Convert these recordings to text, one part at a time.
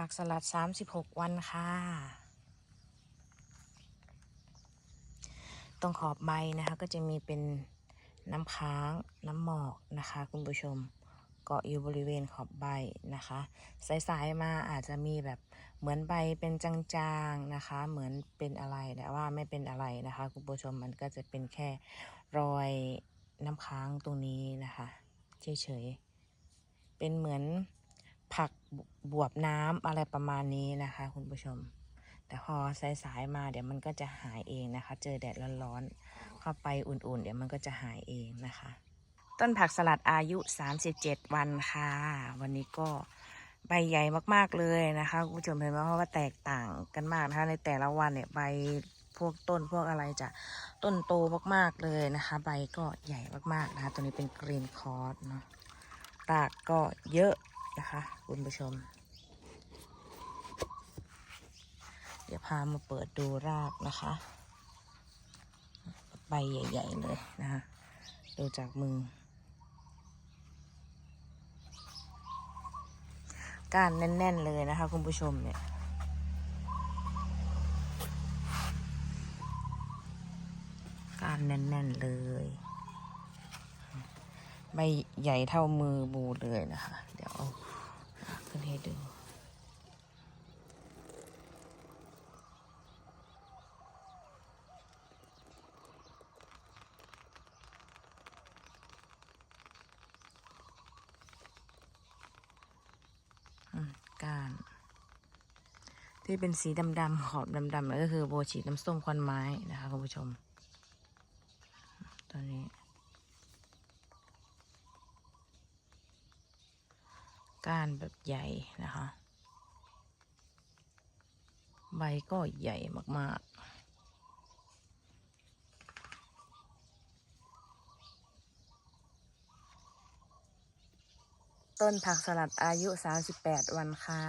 ผักสลัด 36 วันค่ะ ตรงขอบใบนะคะก็จะมีเป็นน้ำค้าง น้ำหมอกนะคะ คุณผู้ชมเกาะอยู่บริเวณขอบใบนะคะ สายๆมาอาจจะมีแบบเหมือนใบเป็นจางๆนะคะ เหมือนเป็นอะไรแต่ว่าไม่เป็นอะไรนะคะ คุณผู้ชมมันก็จะเป็นแค่รอยน้ำค้างตรงนี้นะคะเฉยๆเป็นเหมือน ผักบวบน้ำอะไรประมาณนี้นะคะ คุณผู้ชม แต่พอสายๆมาเดี๋ยวมันก็จะหายเองนะคะ เจอแดดร้อนๆเข้าไปอุ่นๆ เดี๋ยวมันก็จะหายเองนะคะ ต้นผักสลัดอายุ 37 วันค่ะ วันนี้ก็ใบใหญ่มากๆเลยนะคะคุณผู้ชมเห็นไหมเพราะว่าแตกต่างกันมากนะคะในแต่ละวันเนี่ยใบพวกต้นพวกอะไรจะต้นโตมากๆเลยนะคะ ใบก็ใหญ่มากๆนะคะ ตัวนี้เป็นกรีนคอร์สเนาะรากก็เยอะ นะคะ คุณผู้ชม เดี๋ยวพามาเปิดดูรากนะคะ ใบใหญ่ ๆ เลยนะคะดูจากมือ ก้านแน่น ๆ เลยนะคะ คุณผู้ชมเนี่ยก้านแน่น ๆ เลยใบใหญ่เท่ามือบูเลยนะคะ ขึ้นให้ดู กานที่เป็นสีดำๆขอบดำๆก็คือโบฉีดน้ำส้มควันไม้นะคะคุณผู้ชมตัวนี้ ก้านแบบใหญ่นะคะ ใบก็ใหญ่มากๆต้นผักสลัดอายุ 38 วันค่ะ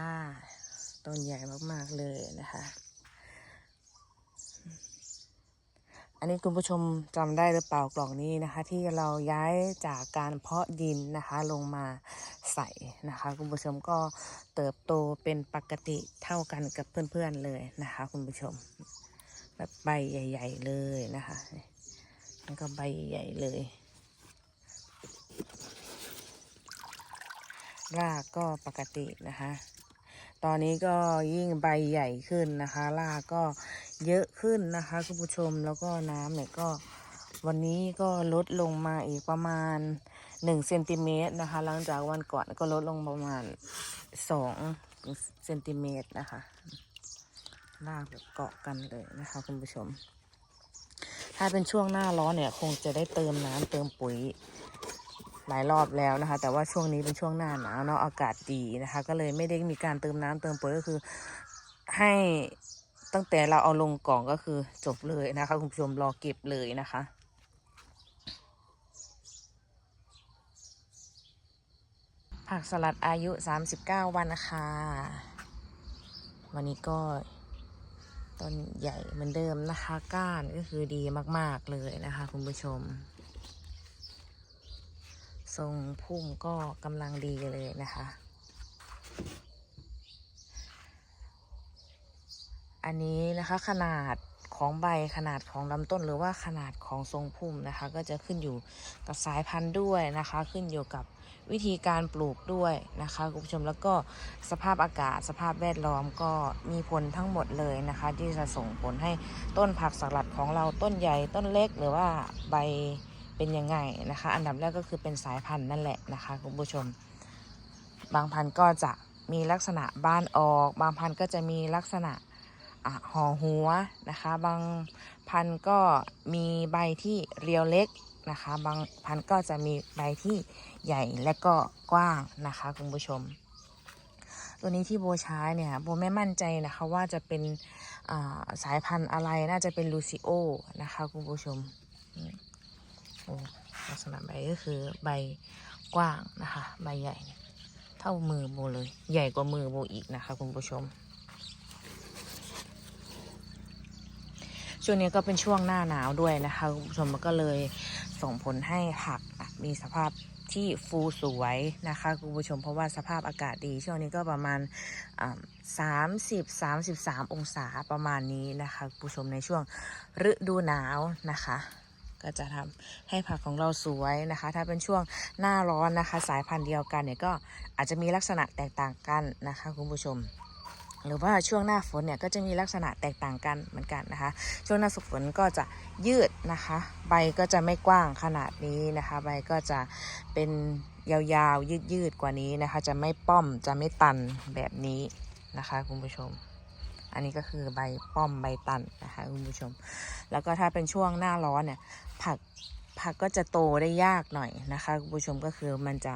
ต้นใหญ่มาก ๆ เลยนะคะ อันนี้คุณผู้ชมจำได้หรือเปล่ากล่องนี้นะคะ ที่เราย้ายจากการเพาะดินนะคะลงมาใส่นะคะ คุณผู้ชมก็เติบโตเป็นปกติเท่ากันกับเพื่อนๆเลยนะคะ คุณผู้ชม แบบใบใหญ่ ๆ เลยนะคะแล้วก็ใบใหญ่เลยรากก็ปกตินะคะ ตอนนี้ก็ยิ่งใบใหญ่ขึ้นนะคะรากก็เยอะขึ้นนะคะคุณผู้ชมแล้วก็น้ำเนี่ยก็วันนี้ก็ลดลงมาอีกประมาณหนึ่งเซนติเมตรนะคะ หลังจากวันก่อนก็ลดลงประมาณสองเซนติเมตรนะคะรากแบบเกาะกันเลยนะคะคุณผู้ชม ถ้าเป็นช่วงหน้าร้อนเนี่ย คงจะได้เติมน้ำเติมปุ๋ย หลายรอบแล้วนะคะ แต่ว่าช่วงนี้เป็นช่วงหน้าหนาวเนาะอากาศดีนะคะ ก็เลยไม่ได้มีการเติมน้ำเติมปุ๋ยก็คือให้ตั้งแต่เราเอาลงกล่องก็คือจบเลยนะคะ คุณผู้ชมรอเก็บเลยนะคะผักสลัดอายุ 39 วันนะคะ วันนี้ก็ต้นใหญ่เหมือนเดิมนะคะ ก้านก็คือดีมาก ๆ เลยนะคะ คุณผู้ชม ทรงพุ่มก็กำลังดีเลยนะคะ อันนี้นะคะขนาดของใบขนาดของลำต้นหรือว่าขนาดของทรงพุ่มนะคะ ก็จะขึ้นอยู่กับสายพันธุ์ด้วยนะคะ ขึ้นอยู่กับวิธีการปลูกด้วยนะคะคุณผู้ชมแล้วก็สภาพอากาศสภาพแวดล้อมก็มีผลทั้งหมดเลยนะคะ ที่จะส่งผลให้ต้นผักสลัดของเราต้นใหญ่ต้นเล็กหรือว่าใบ เป็นยังไงนะคะ อันดับแรกก็คือเป็นสายพันธุ์นั่นแหละนะคะคุณผู้ชม บางพันธุ์ก็จะมีลักษณะบานออก บางพันธุ์ก็จะมีลักษณะห่อหัวนะคะ บางพันธุ์ก็มีใบที่เรียวเล็กนะคะ บางพันธุ์ก็จะมีใบที่ใหญ่และก็กว้างนะคะคุณผู้ชม ตัวนี้ที่โบใช้เนี่ยโบไม่มั่นใจนะคะว่าจะเป็นาสายพันธุ์อะไรน่าจะเป็นลูซิโอนะคะคุณผู้ชม ลักษณะใบก็คือใบกว้างนะคะ ใบใหญ่เท่ามือโบเลย ใหญ่กว่ามือโบอีกนะคะคุณผู้ชม ช่วงนี้ก็เป็นช่วงหน้าหนาวด้วยนะคะคุณผู้ชมมันก็เลยส่งผลให้ผักมีสภาพที่ฟูสวยนะคะคุณผู้ชมเพราะว่าสภาพอากาศดี ช่วงนี้ก็ประมาณสามสิบสามสิบสามองศาประมาณนี้นะคะคุณผู้ชมในช่วงฤดูหนาวนะคะ ก็จะทำให้ผักของเราสวยนะคะ ถ้าเป็นช่วงหน้าร้อนนะคะ สายพันธุ์เดียวกันเนี่ยก็อาจจะมีลักษณะแตกต่างกันนะคะคุณผู้ชมหรือว่าช่วงหน้าฝนเนี่ยก็จะมีลักษณะแตกต่างกันเหมือนกันนะคะ ช่วงหน้าฝนก็จะยืดนะคะ ใบก็จะไม่กว้างขนาดนี้นะคะ ใบก็จะเป็นยาวๆยืดๆกว่านี้นะคะ จะไม่ป้อมจะไม่ตันแบบนี้นะคะ คุณผู้ชม อันนี้ก็คือใบป้อมใบตันนะคะคุณผู้ชม แล้วก็ถ้าเป็นช่วงหน้าร้อนเนี่ยผักผักก็จะโตได้ยากหน่อยนะคะคุณผู้ชมก็คือมันจะ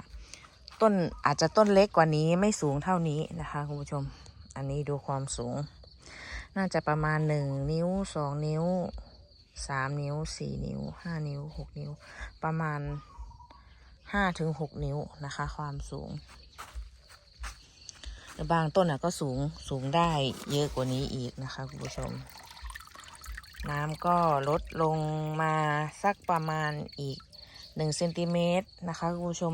ต้นอาจจะต้นเล็กกว่านี้ไม่สูงเท่านี้นะคะคุณผู้ชม อันนี้ดูความสูง น่าจะประมาณหนึ่งนิ้วสองนิ้วสามนิ้วสี่นิ้วห้านิ้วหกนิ้ว ประมาณห้าถึงหกนิ้วนะคะ ความสูง แต่บางต้นอะก็สูงสูงได้เยอะกว่านี้อีกนะคะคุณผู้ชม น้ำก็ลดลงมาสักประมาณอีกหนึ่งเซนติเมตรนะคะคุณผู้ชม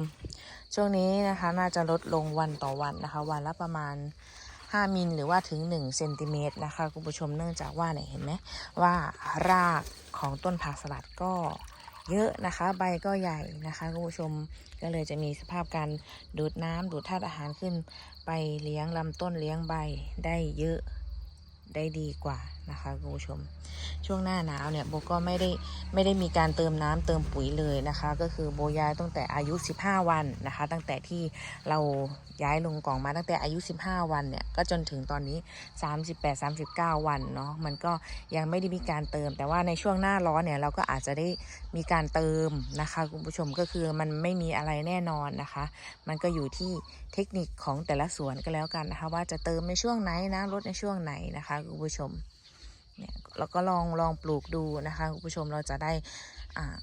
ช่วงนี้นะคะน่าจะลดลงวันต่อวันนะคะ วันละประมาณ 5 มิลหรือว่าถึง1เซนติเมตรนะคะคุณผู้ชมเนื่องจากว่าเนี่ยเห็นไหมว่ารากของต้นผักสลัดก็ เยอะนะคะ ใบก็ใหญ่นะคะคุณผู้ชมก็เลยจะมีสภาพการดูดน้ำดูดธาตุอาหารขึ้น ไปเลี้ยงลำต้นเลี้ยงใบได้เยอะได้ดีกว่า นะคะคุณผู้ชม ช่วงหน้าหนาวเนี่ยโบก็ไม่ได้ไม่ได้มีการเติมน้ำเติมปุ๋ยเลยนะคะ ก็คือโบย้ายตั้งแต่อายุ 15 วันนะคะ ตั้งแต่ที่เราย้ายลงกล่องมาตั้งแต่อายุ 15 วันเนี่ยก็จนถึงตอนนี้ 38 39 วันเนาะมันก็ยังไม่ได้มีการเติม แต่ว่าในช่วงหน้าร้อนเนี่ยเราก็อาจจะได้มีการเติมนะคะคุณผู้ชมก็คือมันไม่มีอะไรแน่นอนนะคะ มันก็อยู่ที่เทคนิคของแต่ละสวนก็แล้วกันนะคะ ว่าจะเติมในช่วงไหนนะลดในช่วงไหนนะคะคุณผู้ชม เนี่ยเราก็ลองลองปลูกดูนะคะคุณผู้ชมเราจะได้อ่า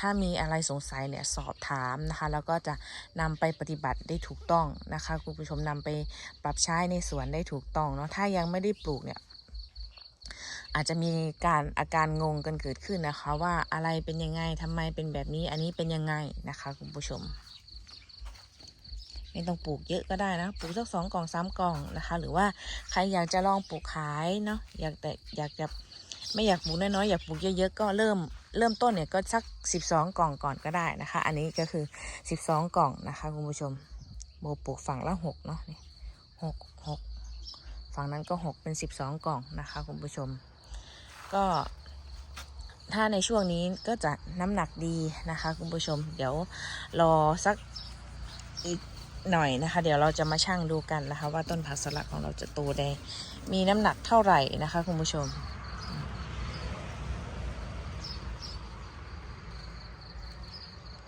ถ้ามีอะไรสงสัยเนี่ยสอบถามนะคะ แล้วก็จะนำไปปฏิบัติได้ถูกต้องนะคะคุณผู้ชมนำไปปรับใช้ในสวนได้ถูกต้องเนาะถ้ายังไม่ได้ปลูกเนี่ยอาจจะมีการอาการงงกันเกิดขึ้นนะคะ ว่าอะไรเป็นยังไงทำไมเป็นแบบนี้อันนี้เป็นยังไงนะคะคุณผู้ชม ไม่ต้องปลูกเยอะก็ได้นะปลูกสักสองกล่องสามกล่องนะคะ หรือว่าใครอยากจะลองปลูกขายเนาะอยากแต่อยากจะไม่อยากปลูกน้อยๆอยากปลูกเยอะๆก็เริ่มเริ่มต้นเนี่ยก็สักสิบสองกล่องก่อนก็ได้นะคะ อันนี้ก็คือสิบสองกล่องนะคะคุณผู้ชมโบปลูกฝั่งละหกเนาะนี่หกหกฝั่งนั้นก็หกเป็นสิบสองกล่องนะคะคุณผู้ชม ก็ถ้าในช่วงนี้ก็จะน้ำหนักดีนะคะคุณผู้ชม เดี๋ยวรอสักอีก หน่อยนะคะ เดี๋ยวเราจะมาชั่งดูกันนะคะ ว่าต้นผักสลัดของเราจะโตได้ มีน้ำหนักเท่าไหร่นะคะคุณผู้ชม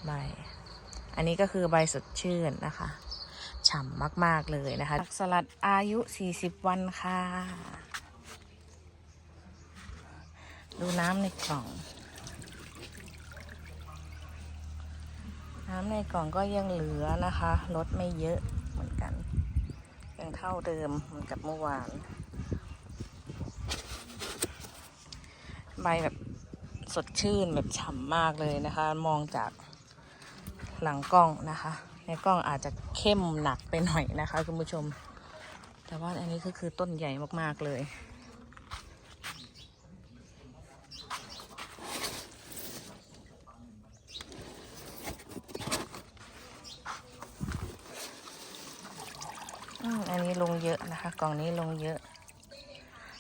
ใบอันนี้ก็คือใบสดชื่นนะคะ ฉ่ำมาก ๆ เลยนะคะผักสลัดอายุ 40 วันค่ะ ดูน้ำในกล่อง น้ำในกล่องก็ยังเหลือนะคะลดไม่เยอะเหมือนกัน ยังเท่าเดิมเหมือนกับเมื่อวาน ใบแบบสดชื่นแบบฉ่ำมากเลยนะคะ มองจากหลังกล้องนะคะ ในกล้องอาจจะเข้มหนักไปหน่อยนะคะคุณผู้ชม แต่ว่าอันนี้ก็คือต้นใหญ่มากๆเลย อืมอั นี้ลงเยอะนะคะ กล่องนี้ลงเยอะ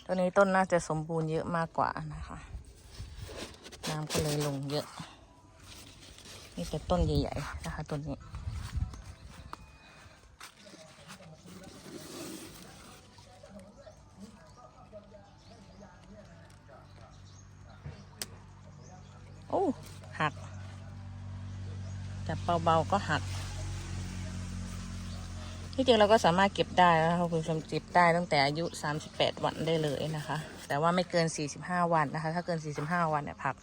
ตัวนี้ต้นน่าจะสมบูรณ์เยอะมากกว่านะคะ น้ำก็เลยลงเยอะ นี่แต่ต้นใหญ่ๆนะคะต้นนี้โอ้หักจับเบาๆก็หัก ที่จริงเราก็สามารถเก็บได้นะคะคุณผู้ชมเก็บได้ตั้งแต่อายุ 38 วันได้เลยนะคะ แต่ว่าไม่เกิน 45 วันนะคะ ถ้าเกิน 45 วันเนี่ยผัก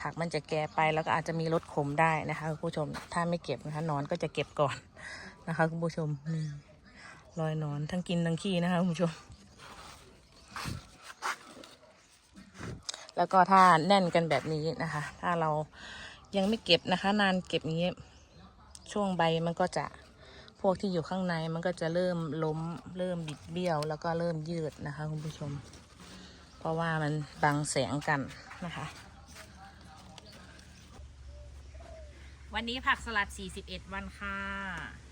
ผักมันจะแก่ไปแล้วก็อาจจะมีรสขมได้นะคะคุณผู้ชมถ้าไม่เก็บนะคะนอนก็จะเก็บก่อนนะคะคุณผู้ชมนี่รอยนอนทั้งกินทั้งขี้นะคะคุณผู้ชม แล้วก็ถ้าแน่นกันแบบนี้นะคะ ถ้าเรายังไม่เก็บนะคะ นานเก็บอย่างนี้ช่วงใบมันก็จะ วกที่อยู่ข้างในมันก็จะเริ่มล้มเริ่มบิดเบี้ยว แล้วก็เริ่มยืดนะคะคุณผู้ชม เพราะว่ามันบังแสงกันนะคะ วันนี้ผักสลัด 41 วันค่ะ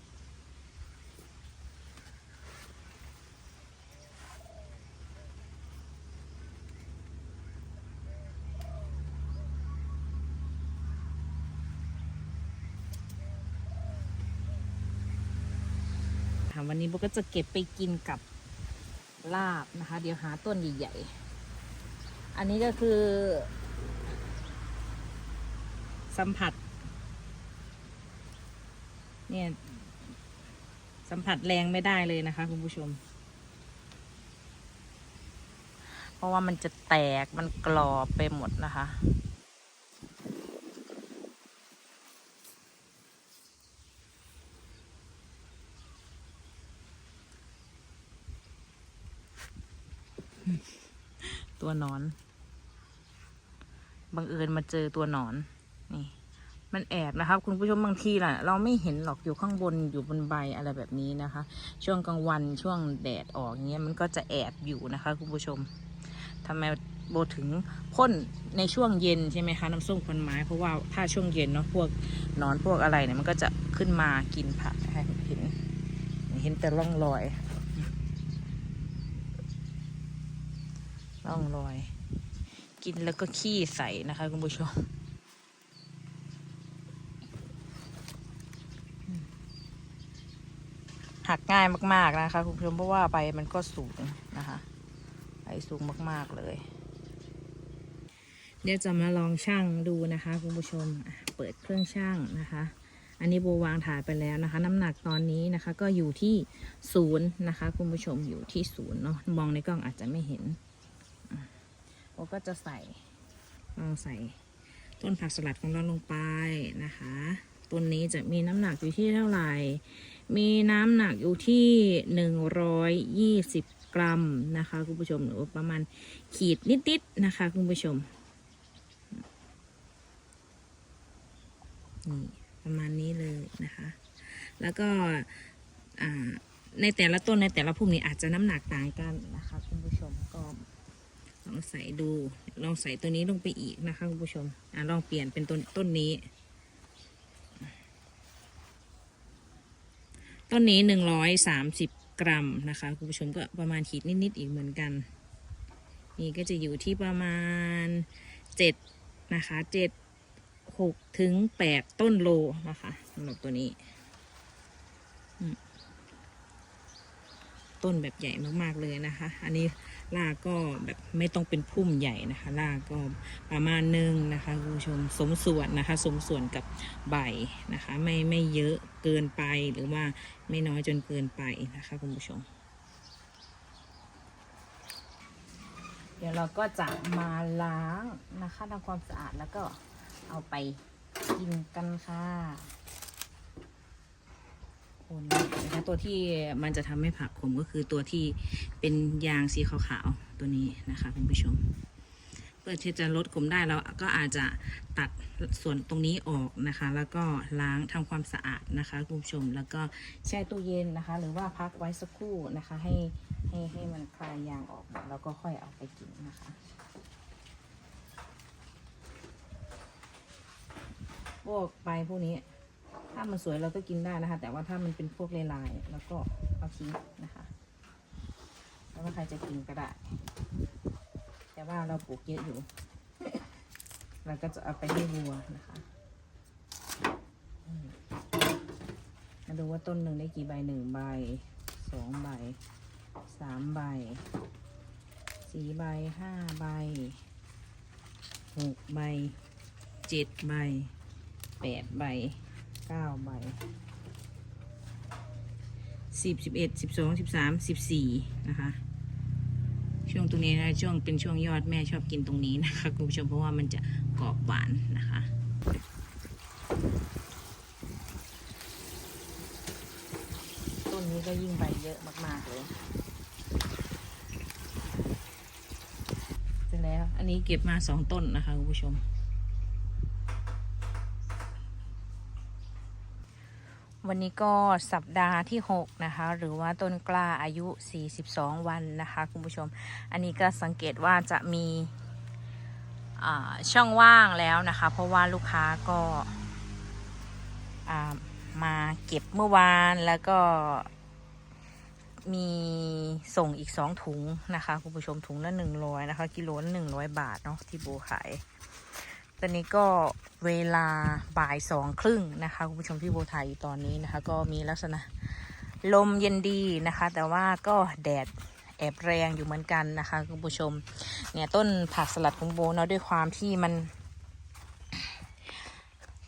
วันนี้โบก็จะเก็บไปกินกับลาบนะคะ เดี๋ยวหาต้นใหญ่ๆ อันนี้ก็คือ สัมผัส เนี่ย สัมผัสแรงไม่ได้เลยนะคะ คุณผู้ชม เพราะว่ามันจะแตกมันกรอบไปหมดนะคะ ตั วนอน บังเอิญมาเจอตัวหนอน นี่ มันแอบนะครับ คุณผู้ชมบางทีล่ะ เราไม่เห็นหรอกอยู่ข้างบนอยู่บนใบอะไรแบบนี้นะคะ ช่วงกลางวันช่วงแดดออกเงี้ยมันก็จะแอบอยู่นะคะ คุณผู้ชมทำไมโบถึงพ่นในช่วงเย็นใช่ไหมคะน้ำส้มควันไม้เพราะว่าถ้าช่วงเย็นเนาะพวกหนอนพวกอะไรเนี่ยมันก็จะขึ้นมากินผักเห็น เห็นแต่ร่องรอย ร่องรอย กินแล้วก็ขี้ใสนะคะคุณผู้ชมหักง่ายมาก ๆ นะคะ คุณผู้ชมเพราะว่าใบมันก็สูงนะคะใบสูงมาก ๆ เลย เดี๋ยวจะมาลองช่างดูนะคะคุณผู้ชมเปิดเครื่องช่างนะคะ อันนี้โบวางถ่ายไปแล้วนะคะ น้ำหนักตอนนี้นะคะ ก็อยู่ที่ศูนย์นะคะ คุณผู้ชมอยู่ที่ศูนย์เนาะมองในกล้องอาจจะไม่เห็น โอก็จะใส่ลองใส่ต้นผักสลัดของเราลงไปนะคะต้นนี้จะมีน้ำหนักอยู่ที่เท่าไหร่ มีน้ำหนักอยู่ที่หนึ่งร้อยยี่สิบกรัมนะคะคุณผู้ชมหรือว่าประมาณขีดนิดๆนะคะคุณผู้ชมนี่ประมาณนี้เลยนะคะ แล้วก็ในแต่ละต้นในแต่ละพุ่มนี้อาจจะน้ำหนักต่างกันนะคะคุณผู้ชมก็ ลองใส่ดู ลองใส่ตัวนี้ลงไปอีกนะคะคุณผู้ชม อะลองเปลี่ยนเป็นต้นต้นนี้ ต้นนี้หนึ่งร้อยสามสิบกรัมนะคะคุณผู้ชมก็ประมาณขีดนิดๆอีกเหมือนกัน นี่ก็จะอยู่ที่ประมาณเจ็ดนะคะเจ็ดหกถึงแปดต้นโลนะคะสำหรับตัวนี้ ต้นแบบใหญ่มากๆเลยนะคะ อันนี้ รากก็แบบไม่ต้องเป็นพุ่มใหญ่นะคะรากก็ประมาณนึงนะคะคุณผู้ชมสมส่วนนะคะ สมส่วนกับใบนะคะ ไม่ไม่เยอะเกินไปหรือว่าไม่น้อยจนเกินไปนะคะคุณผู้ชม เดี๋ยวเราก็จะมาล้างนะคะทำความสะอาดแล้วก็เอาไปกินกันค่ะ นนะคะตัวที่มันจะทำให้ผักขมก็คือตัวที่เป็นยางสีขาวๆตัวนี้นะคะคุณผู้ชม เพื่อที่จะลดขมได้เราก็อาจจะตัดส่วนตรงนี้ออกนะคะ แล้วก็ล้างทำความสะอาดนะคะคุณผู้ชม แล้วก็แช่ตู้เย็นนะคะ หรือว่าพักไว้สักครู่นะคะให้ให้ให้มันคลายยางออกแล้วก็ค่อยเอาไปกินนะคะพวกใบพวกนี้ ถ้ามันสวยเราก็กินได้นะคะ แต่ว่าถ้ามันเป็นพวกลายๆแล้วก็เอาทิ้งนะคะ แล้วใครจะกินก็ได้ แต่ว่าเราปลูกเยอะอยู่ เราก็จะเอาไปให้วัวนะคะมาดูว่าต้นหนึ่งได้กี่ใบหนึ่งใบสองใบสามใบสี่ใบห้าใบหกใบเจ็ดใบแปดใบ ก้าใบสิบสิบเอ็ดสิบสองสิบสามสิบสี่นะคะ ช่วงตรงนี้นะช่วงเป็นช่วงยอดแม่ชอบกินตรงนี้นะคะคุณผู้ชมเพราะว่ามันจะกรอบหวานนะคะต้นนี้ก็ยิ่งใบเยอะมาก ๆ เลยเสร็จแล้วอันนี้เก็บมาสองต้นนะคะคุณผู้ชม วันนี้ก็สัปดาห์ที่ 6 นะคะ หรือว่าต้นกล้าอายุ 42 วันนะคะ คุณผู้ชม อันนี้ก็สังเกตว่าจะมีช่องว่างแล้วนะคะ เพราะว่าลูกค้าก็มาเก็บเมื่อวานแล้วก็มีส่งอีก 2 ถุงนะคะ คุณผู้ชมถุงละ100นะคะ กิโลละ100 บาทเนาะที่โบขาย อนนี้ก็เวลาบ่ายสองครึ่งนะคะคุณผู้ชมที่โบถ่ายตอนนี้นะคะ ก็มีลักษณะลมเย็นดีนะคะ แต่ว่าก็แดดแอบแรงอยู่เหมือนกันนะคะคุณผู้ชม เนี่ยต้นผักสลัดของโบเนาะด้วยความที่มัน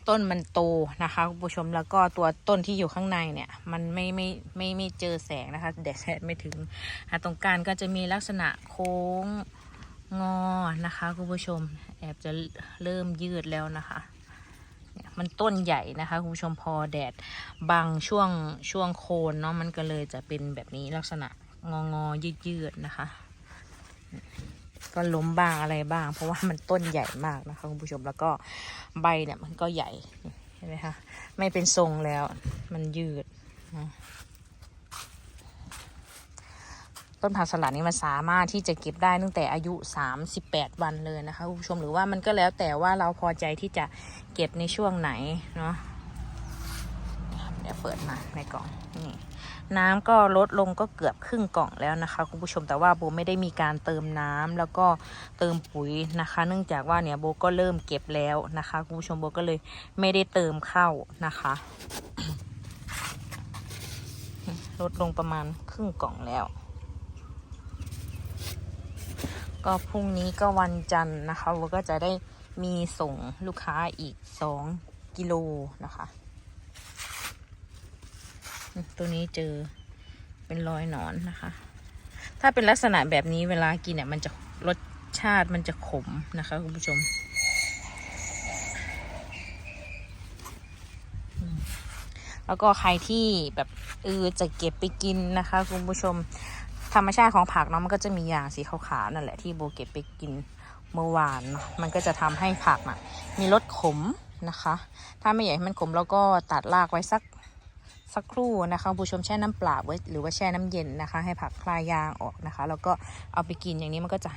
ต้นมันโตนะคะคุณผู้ชมแล้วก็ตัวต้นที่อยู่ข้างในเนี่ย มันไม่ไม่ไม่ไม่เจอแสงนะคะแดดไม่ถึงตรงกลางก็จะมีลักษณะโค้ง งอนะคะคุณผู้ชม แอบจะเริ่มยืดแล้วนะคะมันต้นใหญ่นะคะคุณผู้ชมพอแดดบังช่วงช่วงโคนเนาะมันก็เลยจะเป็นแบบนี้ลักษณะงองอยืดยืดๆนะคะ ก็ล้มบ้างอะไรบ้าง เพราะว่ามันต้นใหญ่มากนะคะคุณผู้ชมแล้วก็ใบเนี่ยมันก็ใหญ่เห็นไหมคะไม่เป็นทรงแล้วมันยืดนะ ต้นผักสลัดนี่มันสามารถที่จะเก็บได้ตั้งแต่อายุ 38 วันเลยนะคะคุณผู้ชมหรือว่ามันก็แล้วแต่ว่าเราพอใจที่จะเก็บในช่วงไหนเนาะเดี๋ยวเปิดมาในกล่องนี่น้ำก็ลดลงก็เกือบครึ่งกล่องแล้วนะคะคุณผู้ชมแต่ว่าโบไม่ได้มีการเติมน้ำแล้วก็เติมปุ๋ยนะคะ เนื่องจากว่าเนี่ยโบก็เริ่มเก็บแล้วนะคะคุณผู้ชมโบก็เลยไม่ได้เติมเข้านะคะลดลงประมาณครึ่งกล่องแล้ว ก็พรุ่งนี้ก็วันจันทร์นะคะเราก็จะได้มีส่งลูกค้าอีกสองกิโลนะคะ ตัวนี้เจอเป็นรอยหนอนนะคะ ถ้าเป็นลักษณะแบบนี้เวลากินเนี่ยมันจะรสชาติมันจะขมนะคะคุณผู้ชมแล้วก็ใครที่แบบเออจะเก็บไปกินนะคะคุณผู้ชม ธรรมชาติของผักเนาะมันก็จะมีอย่างสีขาวๆนั่นแหละที่โบเก็บไปกินเมื่อวานมันก็จะทำให้ผักน่ะมีรสขมนะคะ ถ้าไม่อยากให้มันขมเราก็ตัดรากไว้สักสักครู่นะคะคุณผู้ชมแช่น้ำเปล่าไว้หรือว่าแช่น้ำเย็นนะคะ ให้ผักคลายยางออกนะคะ แล้วก็เอาไปกินอย่างนี้มันก็จะ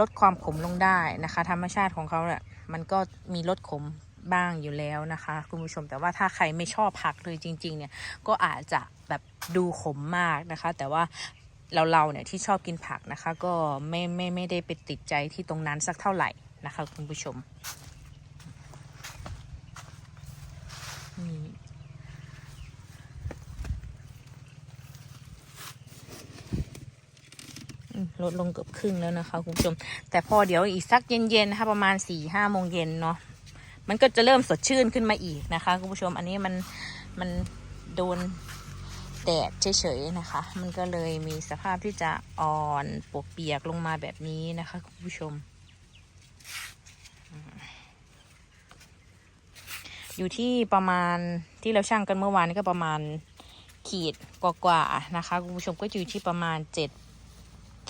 ลดความขมลงได้นะคะ ธรรมชาติของเขาเนี่ยมันก็มีรสขมบ้างอยู่แล้วนะคะ คุณผู้ชมแต่ว่าถ้าใครไม่ชอบผักเลยจริง ๆ เนี่ยก็อาจจะแบบดูขมมากนะคะ แต่ว่า เราเราเนี่ยที่ชอบกินผักนะคะ ก็ไม่ไม่ไม่ได้ไปติดใจที่ตรงนั้นสักเท่าไหร่นะคะคุณผู้ชมนี่ลดลงเกือบครึ่งแล้วนะคะคุณผู้ชม แต่พอเดี๋ยวอีกสักเย็นๆนะคะประมาณสี่ห้าโมงเย็นเนาะมันก็จะเริ่มสดชื่นขึ้นมาอีกนะคะคุณผู้ชม อันนี้มันมันโดน แดดเฉยๆนะคะ มันก็เลยมีสภาพที่จะอ่อนปวกเปียกลงมาแบบนี้นะคะคุณผู้ชม อยู่ที่ประมาณที่เราช่างกันเมื่อวานนี้ก็ประมาณขีดกว่าๆนะคะคุณผู้ชมก็อยู่ที่ประมาณเจ็ด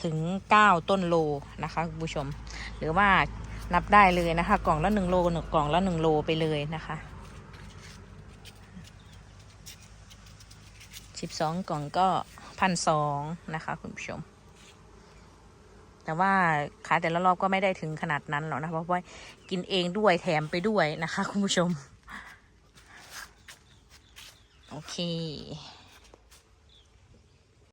ถึงเก้าต้นโลนะคะคุณผู้ชม หรือว่านับได้เลยนะคะ กล่องละหนึ่งโลหนึ่งกล่องละหนึ่งโลไปเลยนะคะ สิบสองกล่องก็พันสองนะคะคุณผู้ชม แต่ว่าขายแต่ละรอบก็ไม่ได้ถึงขนาดนั้นหรอกนะเพราะว่ากินเองด้วยแถมไปด้วยนะคะ คุณผู้ชม โอเค